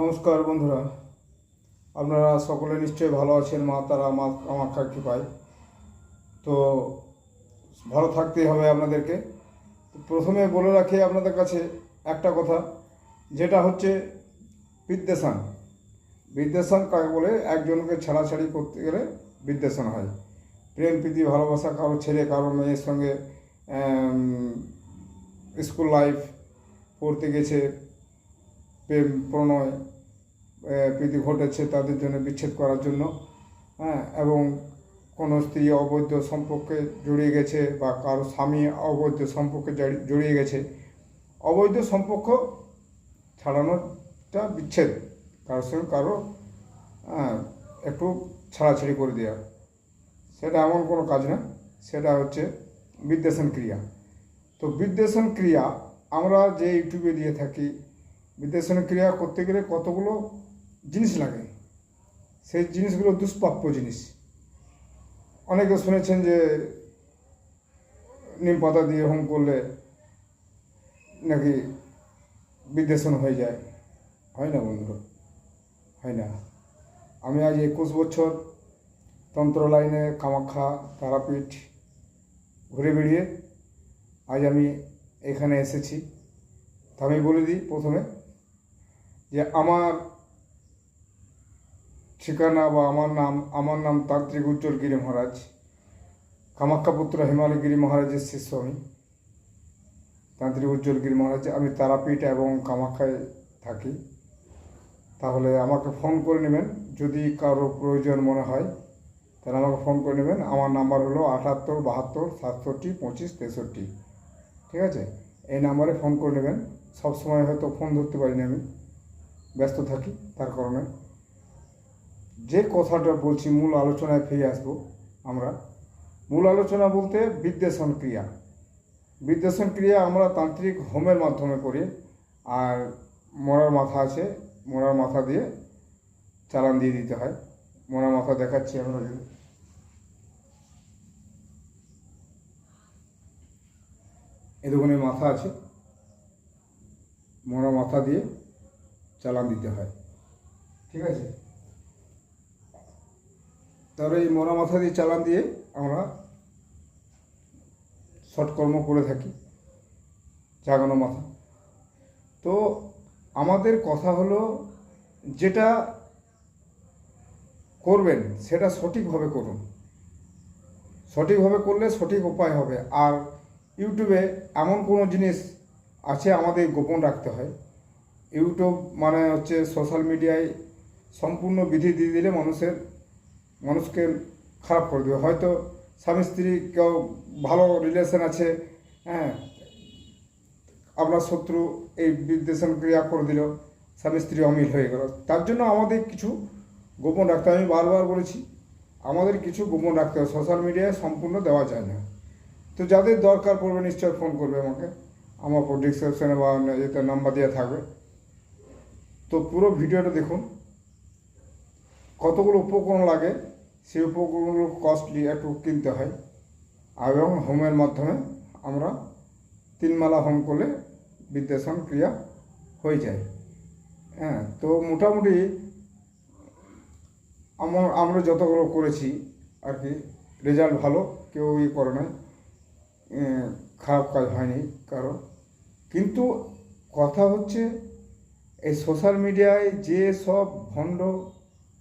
নমস্কার বন্ধুরা। আপনারা সকলে নিশ্চয়ই ভালো আছেন, মা তারা, মা কামাক্ষার কৃপায়। তো ভালো থাকতেই হবে আপনাদেরকে। প্রথমে বলে রাখি আপনাদের কাছে একটা কথা, যেটা হচ্ছে বিদ্বেষণ। বিদ্বেষণ কাকে বলে? একজনকে ছাড়াছাড়ি করতে গেলে বিদ্বেষণ হয়। প্রেম, প্রীতি, ভালোবাসা কারও ছেলে, কারও মেয়ের সঙ্গে স্কুল লাইফ পড়তে গেছে, প্রেম, প্রণয় প্রীতি ঘটেছে তাদের জন্য বিচ্ছেদ করার জন্য। হ্যাঁ এবং কোনো স্ত্রী অবৈধ সম্পর্কে জড়িয়ে গেছে বা কারও স্বামী অবৈধ সম্পর্কে জড়িয়ে গেছে। অবৈধ সম্পর্ক ছাড়ানোটা বিচ্ছেদ। কারোর সঙ্গে কারও হ্যাঁ, একটু ছাড়াছাড়ি করে দেওয়া সেটা এমন কোনো কাজ না সেটা হচ্ছে বিদ্বেষণ ক্রিয়া। তো বিদ্বেষণ ক্রিয়া আমরা যে ইউটিউবে দিয়ে থাকি বিদ্বেষণ ক্রিয়া করতে গেলে কতগুলো জিনিস লাগে। সেই জিনিসগুলো দুষ্প্রাপ্য জিনিস। অনেকে শুনেছেন যে, নিম পাতা দিয়ে হোম করলে নাকি বিদ্বেষণ হয়ে যায়। হয় না বন্ধু হয় না। আমি আজ একুশ বছর তন্ত্র লাইনে, কামাখ্যা, তারাপীঠ ঘুরে বেড়িয়ে আজ আমি এখানে এসেছি। তা আমি বলে দিই প্রথমে যে, আমার ঠিকানা বা আমার নাম আমার নাম তান্ত্রিক উজ্জ্বল গিরি মহারাজ। কামাখ্যাপুত্র হিমালয়গিরি মহারাজের শিষ্য আমি। তান্ত্রিক উজ্জ্বল গিরি মহারাজ, আমি তারাপীঠ এবং কামাখ্যায় থাকি। তাহলে আমাকে ফোন করে নেবেন, যদি কারও প্রয়োজন মনে হয়, তাহলে আমাকে ফোন করে নেবেন। আমার নাম্বার হলো আটাত্তর, বাহাত্তর, সাতষট্টি, পঁচিশ, তেষট্টি। ঠিক আছে? এই নাম্বারে ফোন করে নেবেন। সব সময় হয়তো ফোন ধরতে পারি পারিনি আমি। ব্যস্ত থাকি, তার কারণে। যে কথাটা বলছি, মূল আলোচনায় ফিরে আসব আমরা। মূল আলোচনা বলতে বিদ্বেষণ ক্রিয়া। বিদ্বেষণ ক্রিয়া আমরা তান্ত্রিক হোমের মাধ্যমে করি, আর মরার মাথা আছে, মরার মাথা দিয়ে চালান দিয়ে দিতে হয়। মরার মাথা দেখাচ্ছি আমরা যদি। এদুখানে মাথা আছে মরা মাথা দিয়ে চালান দিতে হয়। ঠিক আছে? তারপরে এই মরা মাথা দিয়ে চালান দিয়ে আমরা সৎকর্ম করে থাকি, জাগানো মাথা। তো আমাদের কথা হলো যেটা করবেন সেটা সঠিকভাবে করুন। সঠিকভাবে করলে সঠিক উপায় হবে। আর ইউটিউবে এমন কোনো জিনিস আছে আমাদের গোপন রাখতে হয়। ইউটিউব মানে হচ্ছে সোশ্যাল মিডিয়ায় সম্পূর্ণ বিধি দিয়ে দিলে মানুষের মানুষকে খারাপ করে দেবে। হয়তো স্বামী, স্ত্রী কেউ ভালো রিলেশন আছে হ্যাঁ আপনার শত্রু এই বিদ্বেষণ ক্রিয়া করে দিল, স্বামী, স্ত্রী অমিল হয়ে গেল। তার জন্য আমাদের কিছু গোপন রাখতে আমি বারবার বলেছি, আমাদের কিছু গোপন রাখতে হবে। সোশ্যাল মিডিয়ায় সম্পূর্ণ দেওয়া যায় না। তো যাদের দরকার পড়বে নিশ্চয় ফোন করবে আমাকে। আমার ডিসক্রিপশনে বা এতে নাম্বার দেওয়া থাকবে। তো পুরো ভিডিওটা দেখুন। কতগুলো উপকরণ লাগে, সেই উপকরণগুলো কস্টলি একটু কিনতে হয়। এবং হোমের মাধ্যমে আমরা তিনমালা হোম করলে বিদ্বেষণ ক্রিয়া হয়ে যায়। হ্যাঁ তো মোটামুটি আমার, আমরা যতগুলো করেছি আর কি রেজাল্ট ভালো, কেউ ই করে না খারাপ কাজ হয়নি কারও কিন্তু কথা হচ্ছে, এই সোশ্যাল মিডিয়ায় যে সব ভণ্ড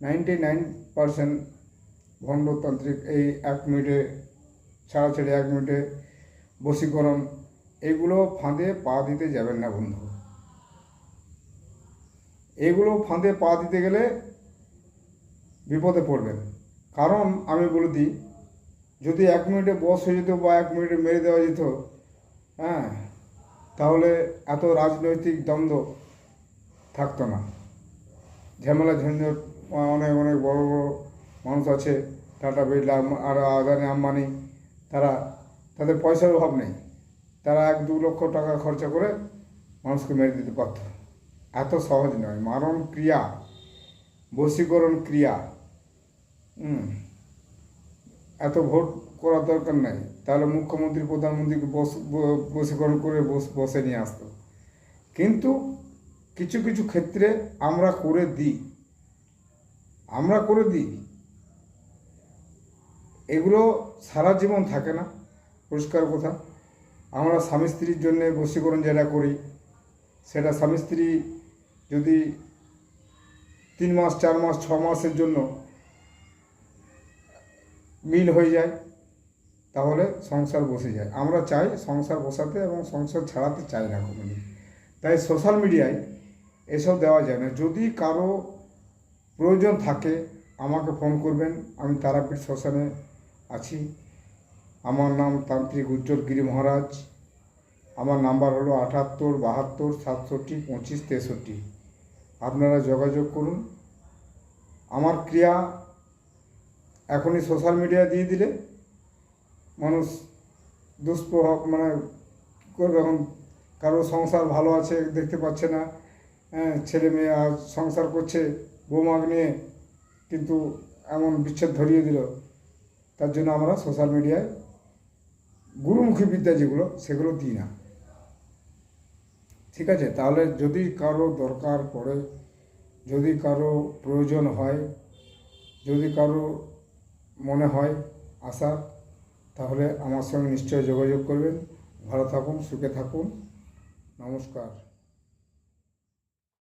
নাইনটি নাইন পারসেন্ট ভণ্ডতান্ত্রিক এই এক মিনিটে, ছাড়াছাড়ি এক মিনিটে বশীকরণ, এগুলো ফাঁদে পা দিতে যাবেন না বন্ধু। এগুলো ফাঁদে পা দিতে গেলে বিপদে পড়বেন। কারণ আমি বলে দিই, যদি এক মিনিটে বস হয়ে যেত বা এক মিনিটে মেরে দেওয়া যেত হ্যাঁ তাহলে এত রাজনৈতিক দ্বন্দ্ব থাকতো না। ঝামেলা ঝঞ্ঝট অনেক অনেক বড় বড় মানুষ আছে, টাটা বিড়লা, আর আদানি আম্বানি, তারা, তাদের পয়সার অভাব নেই। তারা এক দু লক্ষ টাকা খরচা করে মানুষকে মেরে দিতে পারত। এত সহজ নয়। মারণ ক্রিয়া, বশীকরণ ক্রিয়া এত ভোট করার দরকার নাই। তাহলে মুখ্যমন্ত্রী, প্রধানমন্ত্রীকে বশীকরণ করে বস, বসে নিয়ে আসতো। কিন্তু কিছু কিছু ক্ষেত্রে আমরা করে দিই। আমরা করে দিই। এগুলো সারা জীবন থাকে না। পরিষ্কার কথা। আমরা স্বামী স্ত্রীর জন্যে বশীকরণ যেটা করি, সেটা স্বামী স্ত্রী যদি তিন মাস, চার মাস, ছ মাসের জন্য মিল হয়ে যায়, তাহলে সংসার বসে যায়। আমরা চাই সংসার বসাতে এবং সংসার ছাড়াতে চাই না কোনোদিন। তাই সোশ্যাল মিডিয়ায় এসব দেওয়া যায় না। যদি কারও প্রয়োজন থাকে, আমাকে ফোন করবেন। আমি তারাপীঠ শ্মশানে আছি। আমার নাম তান্ত্রিক উজ্জ্বল গিরি মহারাজ। আমার নাম্বার হলো আটাত্তর, বাহাত্তর, সাতষট্টি, পঁচিশ, তেষট্টি। আপনারা যোগাযোগ করুন। আমার ক্রিয়া এখনই সোশ্যাল মিডিয়া দিয়ে দিলে মানুষ দুষ্প্রভাব মানে করবে এখন? কারও সংসার ভালো আছে, দেখতে পাচ্ছে না। হ্যাঁ ছেলে মেয়ে সংসার করছে। বৌমাগ নিয়ে কিন্তু এমন বিচ্ছেদ ধরিয়ে দিল। তার জন্য আমরা সোশ্যাল মিডিয়ায় গুরুমুখী বিদ্যা যেগুলো, সেগুলো দিই না। ঠিক আছে? তাহলে যদি কারও দরকার পড়ে, যদি কারও প্রয়োজন হয়, যদি কারও মনে হয় আশা, তাহলে আমার সঙ্গে নিশ্চয়ই যোগাযোগ করবেন। ভালো থাকুন, সুখে থাকুন। নমস্কার।